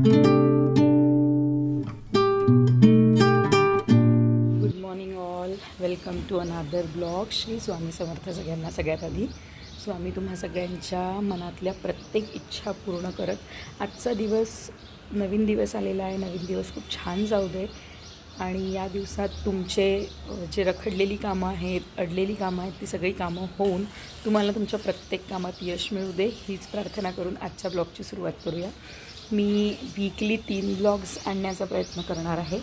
Good morning all welcome to another blog Shri Swami Samarth सगळ्यांना सगळ्यात आधी. स्वामी तुम्हा सगळ्यांच्या मनातल्या प्रत्येक इच्छा पूर्ण करत आजचा दिवस नवीन दिवस आलेला आहे. नवीन दिवस खूप छान जाऊ दे. आणि या दिवसात तुमचे जे रखडलेली कामं आहेत अडलेली कामं आहेत ती सगळी कामं होऊन तुम्हाला तुमच्या प्रत्येक कामात यश मिळू दे. हीच प्रार्थना करून आजच्या ब्लॉगची सुरुवात करूया. मी वीकली तीन ब्लॉग्स आणण्याचा प्रयत्न करणार आहे.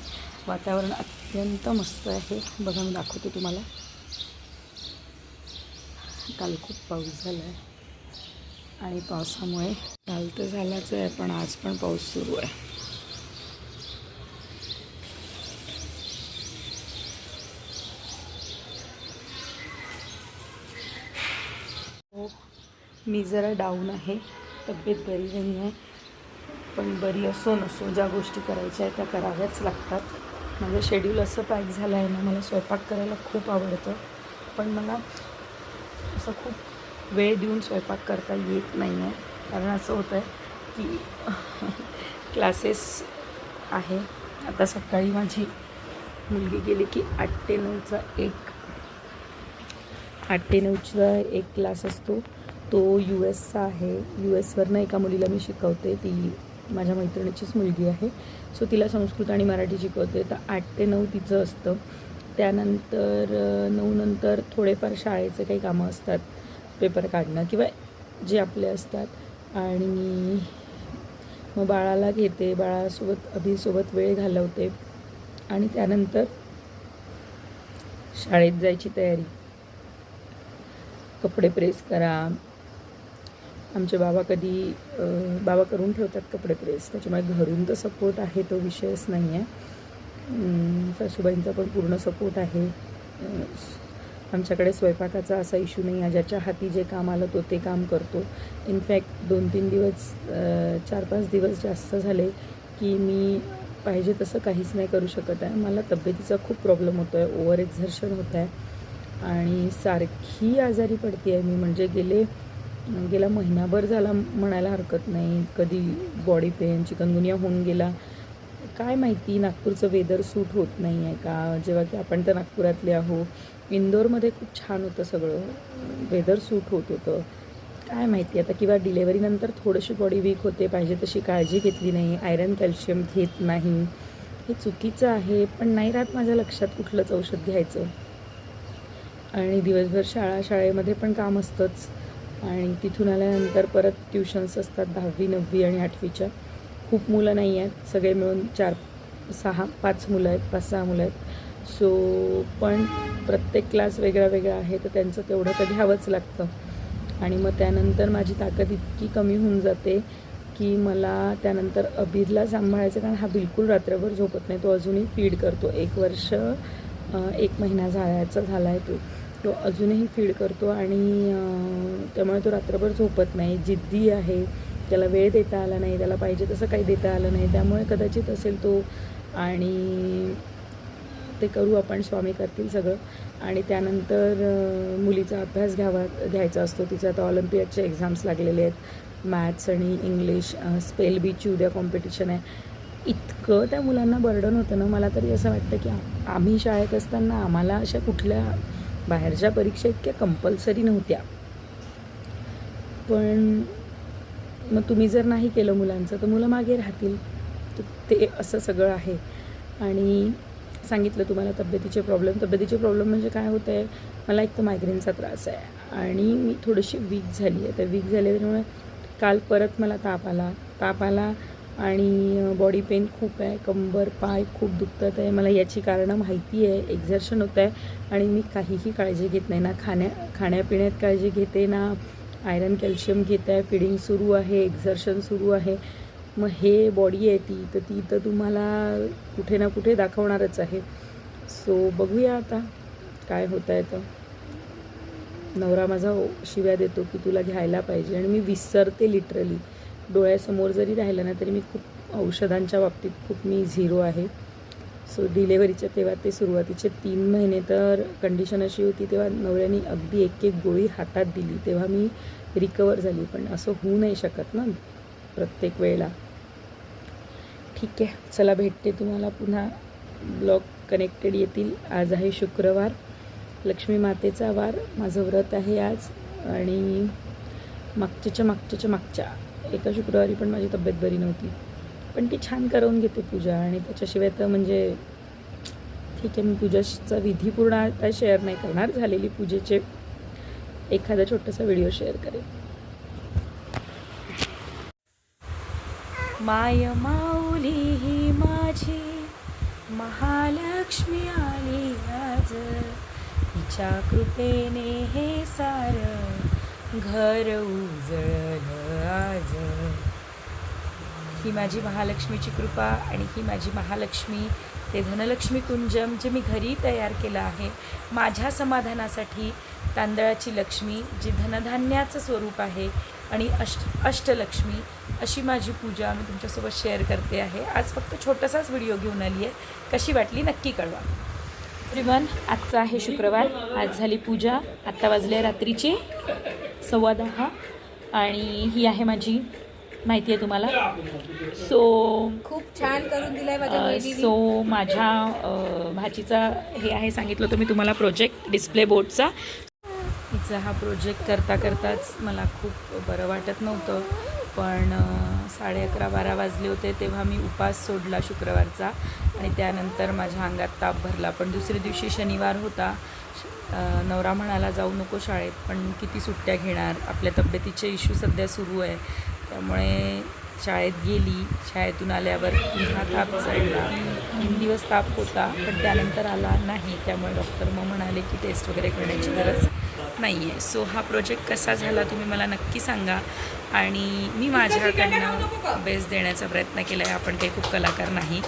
वातावरण अत्यंत मस्त आहे. बघा मी दाखवते तुम्हाला. काल खूप पाऊस झाला आहे आणि पावसामुळे काल तर झालाच आहे पण आज पण पाऊस सुरू आहे. हो मी जरा डाऊन आहे. तब्येत बरी नाही. आहे पण बरी असो नसो ज्या गोष्टी करायच्या आहेत त्या कराव्याच लागतात. माझं शेड्यूल असं पॅक झालं आहे ना मला स्वयंपाक करायला खूप आवडतं. पण मला असं खूप वेळ देऊन स्वयंपाक करता येत नाही आहे कारण असं होतं आहे की क्लासेस आहे. आता सकाळी माझी मुलगी गेली की आठ ते नऊचा एक. आठ ते नऊचा एक क्लास असतो. तो यू एसचा आहे. यू एसवरनं एका मुलीला मी शिकवते. ती माझ्या मैत्रिणीचीच मुलगी आहे. सो तिला संस्कृत आणि मराठी शिकवते. तर आठ ते नऊ तिचं असतं. त्यानंतर नऊ नंतर थोडेफार शाळेचे काही कामं असतात. पेपर काढणं किंवा जे आपले असतात. आणि मग बाळाला घेते. बाळासोबत अभिसोबत वेळ घालवते. आणि त्यानंतर शाळेत जायची तयारी. कपडे प्रेस करा. आमचे बाबा कधी बाबा करून ठेवतात कपडे प्रेस. त्याच्यामुळे घरून तर सपोर्ट आहे तो विषयच नाही आहे सासूबाईंचा पण पूर्ण सपोर्ट आहे. आमच्याकडे स्वयंपाकाचा असा इश्यू नाही आहे ज्याच्या हाती जे काम आलं तो ते काम करतो. इनफॅक्ट दोन तीन दिवस चार पाच दिवस जास्त झाले की मी पाहिजे तसं काहीच नाही करू शकत आहे. मला तब्येतीचा खूप प्रॉब्लेम होतो आहे ओव्हर एक्झर्शन होत आहे आणि सारखी आजारी पडते आहे मी. म्हणजे गेले गेला महिनाभर झाला म्हणायला हरकत नाही. कधी बॉडी पेन चिकनगुनिया होऊन गेला. काय माहिती नागपूरचं वेदर सूट होत नाही आहे का? जेव्हा की आपण तर नागपुरातले आहो. इंदोरमध्ये खूप छान होतं सगळं. वेदर सूट होत होतं. काय माहिती आता किंवा डिलेवरीनंतर थोडीशी बॉडी वीक होते पाहिजे तशी काळजी घेतली नाही आयरन कॅल्शियम घेत नाही. हे चुकीचं आहे पण नाही राहत माझ्या लक्षात कुठलंच औषध घ्यायचं. आणि दिवसभर शाळा शाळेमध्ये पण काम असतंच. आणि तिथून आल्यानंतर परत ट्युशन्स असतात दहावी नववी आणि आठवीच्या. खूप मुलं नाही आहेत. सगळे मिळून चार सहा पाच मुलं आहेत पाच सहा मुलं आहेत. सो पण प्रत्येक क्लास वेगळा वेगळा आहे तर त्यांचं तेवढं तर घ्यावंच लागतं. आणि मग त्यानंतर माझी ताकद इतकी कमी होऊन जाते की मला त्यानंतर अबीरला सांभाळायचं कारण हा बिलकुल रात्रभर झोपत नाही. तो अजूनही फीड करतो. एक वर्ष एक महिना झाल्याचा झाला आहे तो. तो अजूनही फीड करतो आणि त्यामुळे तो रात्रभर झोपत नाही. जिद्दी आहे. त्याला वेळ देता आला नाही. त्याला पाहिजे तसं काही देता आलं नाही. त्यामुळे कदाचित असेल तो आणि ते करू आपण. स्वामी करतील सगळं. आणि त्यानंतर मुलीचा अभ्यास घ्यावा घ्यायचा असतो. तिचा आता ऑलिम्पियाडचे एक्झाम्स लागलेले आहेत. मॅथ्स आणि इंग्लिश स्पेल बीची उद्या कॉम्पिटिशन आहे. इतकं त्या मुलांना बर्डन होतं ना. मला तरी असं वाटतं की आम्ही शाळेत असताना आम्हाला अशा कुठल्या बाहेरच्या परीक्षा इतक्या कंपल्सरी नव्हत्या. पण मग तुम्ही जर नाही केलं मुलांचं तर मुलं मागे राहतील. ते असं सगळं आहे. आणि सांगितलं तुम्हाला तब्येतीचे प्रॉब्लेम तब्येतीचे प्रॉब्लेम म्हणजे काय होतं आहे मला एक तर मायग्रेनचा त्रास आहे. आणि मी थोडीशी वीक झाली आहे. तर वीक झाल्यामुळे काल परत मला ताप आला. ताप आला आणि बॉडी पेन खूप आहे कंबर पाय खूप दुखतात आहे. मला याची कारणं माहिती आहे एक्झर्शन होत आहे आणि मी काहीही काळजी घेत नाही ना. खाण्या खाण्यापिण्यात काळजी घेते ना. आयरन कॅल्शियम घेत आहे. फिडिंग सुरू आहे एक्झर्शन सुरू आहे. मग हे बॉडी आहे ती तर ती तर तुम्हाला कुठे ना कुठे दाखवणारच आहे. सो बघूया आता काय होत आहे तर. नवरा माझा शिव्या देतो की तुला घ्यायला पाहिजे आणि मी विसरते लिटरली डोळ्यासमोर जरी राहिलं ना तरी मी खूप औषधांच्या बाबतीत खूप मी झिरो आहे. सो डिलेवरीच्या तेव्हा ते सुरुवातीचे तीन महिने तर कंडिशन अशी होती तेव्हा नवऱ्याने अगदी एक एक गोळी हातात दिली तेव्हा मी रिकवर झाली. पण असं होऊ नाही शकत ना प्रत्येक वेळेला. ठीक आहे चला भेटते तुम्हाला पुन्हा. ब्लॉग कनेक्टेड येतील. आज आहे शुक्रवार. लक्ष्मी मातेचा वार. माझं व्रत आहे आज. आणि मागच्याच्या मागच्याच्या मागच्या. एका शुक्रवारी पण माझी तब्येत बरी नव्हती. पण ती छान करवून घेते पूजा आणि त्याच्याशिवाय तर म्हणजे ठीक आहे मी पूजाचा विधी पूर्ण आता शेअर नाही करणार झालेली पूजेचे एखादा छोटासा व्हिडिओ शेअर करेन. माय माऊली ही माझी महालक्ष्मी आली आज. तिच्या कृपेने हे घर उजळलं आज. ही माझी महालक्ष्मीची कृपा आणि ही माझी महालक्ष्मी ते धनलक्ष्मी कुंजम जे मी घरी तयार केलं आहे माझ्या समाधानासाठी तांदळाची लक्ष्मी जी धनधान्याचं स्वरूप आहे आणि अष्ट अष्टलक्ष्मी अशी माझी पूजा मी तुमच्यासोबत शेअर करते आहे. आज फक्त छोटासाच व्हिडिओ घेऊन आली आहे. कशी वाटली नक्की कळवा. श्रीमन आजचा आहे शुक्रवार. आज झाली पूजा. आत्ता वाजले रात्रीची सव्वा दहा आणि ही आहे माझी माहिती आहे तुम्हाला. सो खूप छान करून दिलाय माझ्या. सो माझ्या भाचीचा हे आहे सांगितलं होतं मी तुम्हाला प्रोजेक्ट डिस्प्ले बोर्डचा हिचा हा प्रोजेक्ट करता करताच मला खूप बरं वाटत नव्हतं. पण साडे अकरा बारा वाजले होते तेव्हा मी उपास सोडला शुक्रवारचा आणि त्यानंतर माझ्या अंगात ताप भरला. पण दुसऱ्या दिवशी शनिवार होता. नवरा म्हणाला जाऊ नको शाळेत पण किती सुट्ट्या घेणार? आपल्या तब्येतीचे इश्यू सध्या सुरू आहे. त्यामुळे शाळेत गेली. शाळेतून आल्यावर पुन्हा ताप चढला. तीन दिवस ताप होता पण त्यानंतर आला नाही. त्यामुळे डॉक्टर मग म्हणाले की टेस्ट वगैरे करण्याची गरज नाही आहे सो हा प्रोजेक्ट कसा झाला तुम्ही मला नक्की सांगा. आणि मी माझ्याकडनं बेस्ट देण्याचा प्रयत्न केला आहे. आपण काही खूप कलाकार नाही.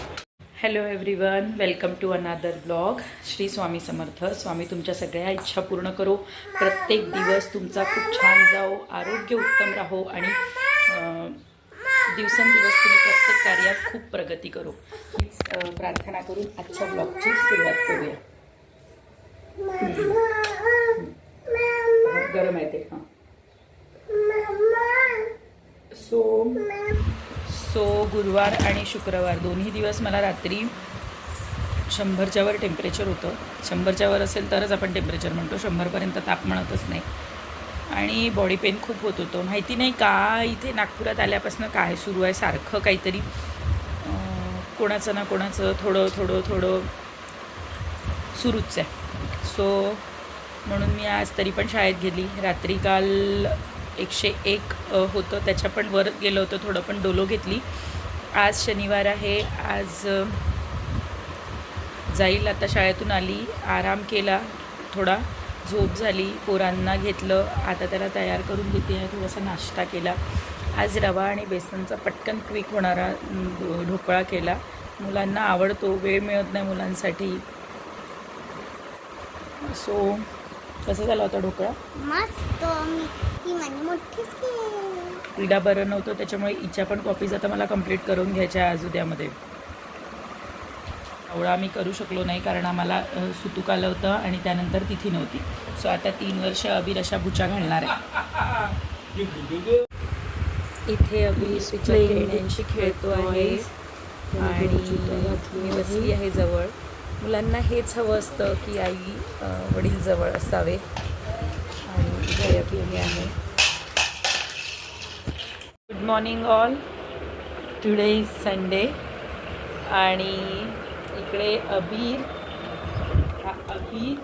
Hello everyone welcome to another blog Shri Swami Samarth. Swami तुमच्या सगळ्या इच्छा पूर्ण करो. प्रत्येक दिवस तुमचा खूप छान जाओ. आरोग्य उत्तम राहो आणि दिवसेंदिवस तुम्ही प्रत्येक कार्यात खूप प्रगती करो. हीच प्रार्थना करून आजच्या ब्लॉगची सुरुवात करूया. हो, गरम आहे ते. हां. सो सो गुरुवार आणि शुक्रवार दोन्ही दिवस मला रात्री शंभरच्या वर टेम्परेचर होतं. शंभरच्या वर असेल तरच आपण टेम्परेचर म्हणतो. शंभरपर्यंत ताप म्हणतच नाही. आणि बॉडी पेन खूप होत होतं. माहिती नाही का इथे नागपुरात आल्यापासून काय सुरू आहे सारखं काहीतरी कोणाचं ना कोणाचं थोडं थोडं थोडं सुरूच आहे. सो म्हणून मी आज तरी पण शाळेत गेली. रात्री काल एकशे एक होतं. त्याच्या पण वर गेलं होतं. थोडं पण डोलो घेतली. आज शनिवार आहे. आज जाईल. आता शाळेतून आली. आराम केला. थोडा झोप झाली. पोरांना घेतलं. आता त्याला तयार करून घेते आहे थोडासा नाश्ता केला. आज रवा आणि बेसनचा पटकन क्विक होणारा ढो- ढोकळा केला. मुलांना आवडतो. वेळ मिळत नाही मुलांसाठी. सो कसा झाला होता ढोकळा? मस्त. माझी मोठीच. क्रीडा बरं नव्हतं त्याच्यामुळे इच्छा पण कॉपीज आता मला कंप्लीट करून घ्यायच्या आज उद्यामध्ये. एवढा आम्ही करू शकलो नाही कारण आम्हाला सुतूक आलं होतं आणि त्यानंतर तिथी नव्हती. सो आता तीन वर्ष अबीर अशा बुचा घालणार आहे. इथे अबीर खेळण्यांशी खेळतो आहे. आणि मी बसली आहे जवळ. मुलांना हेच हवं असतं की आई वडील जवळ असावे. आहे good morning all today is Sunday आणि इकडे अबीर हा अबीर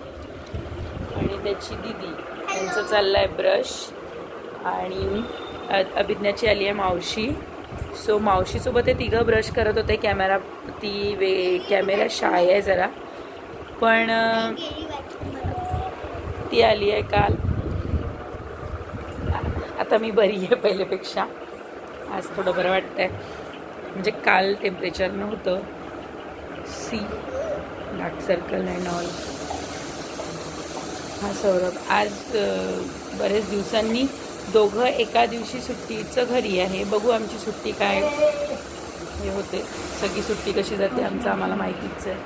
आणि त्याची दिदी. यांचं चाललं आहे ब्रश आणि अभिज्ञाची आली आहे मावशी. सो मावशीसोबत ते तिघं ब्रश करत होते. कॅमेरा ती वे कॅमेरा शाय आहे जरा. पण ती आली आहे काल. आता मी बरी आहे पहिलेपेक्षा आज थोडं बरं वाटतं आहे म्हणजे काल टेम्परेचर नव्हतं. See dark circle and all हा सौरभ आज बरेच दिवसांनी दोघं एका दिवशी सुट्टीचं घरी आहे. बघू आमची सुट्टी काय हे होते. सगळी सुट्टी कशी जाते आमचं आम्हाला माहितीच आहे.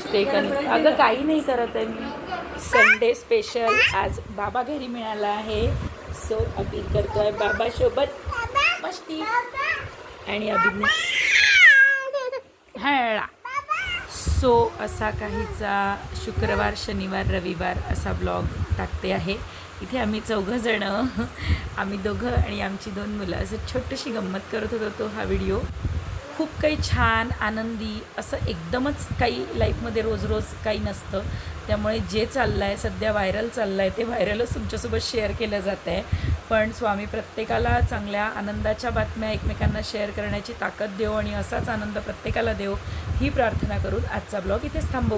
स्टे कन अगं काही नाही करत आहे मी. संडे स्पेशल आज बाबा घरी मिळाला आहे. सो अपील करतो बाबा सोबत. मस्ती. आणि अभिने हळा सो असा काहीचा शुक्रवार शनिवार रविवार असा ब्लॉग टाकते आहे. इथे आम्ही चौघं जणं. आम्ही दोघं आणि आमची दोन मुलं. असं छोटीशी गंमत करत होतो तो हा व्हिडिओ खूप काही छान आनंदी असं एकदमच काही लाईफमध्ये रोज रोज काही नसतं. त्यामुळे जे चाललं आहे सध्या व्हायरल चाललं आहे ते व्हायरलच तुमच्यासोबत शेअर केलं जात आहे पण स्वामी प्रत्येकाला चांगल्या आनंदाच्या बातम्या एकमेकांना शेअर करण्याची ताकद देऊ आणि असाच आनंद प्रत्येकाला देऊ ही प्रार्थना करून आजचा ब्लॉग इथेच थांबवू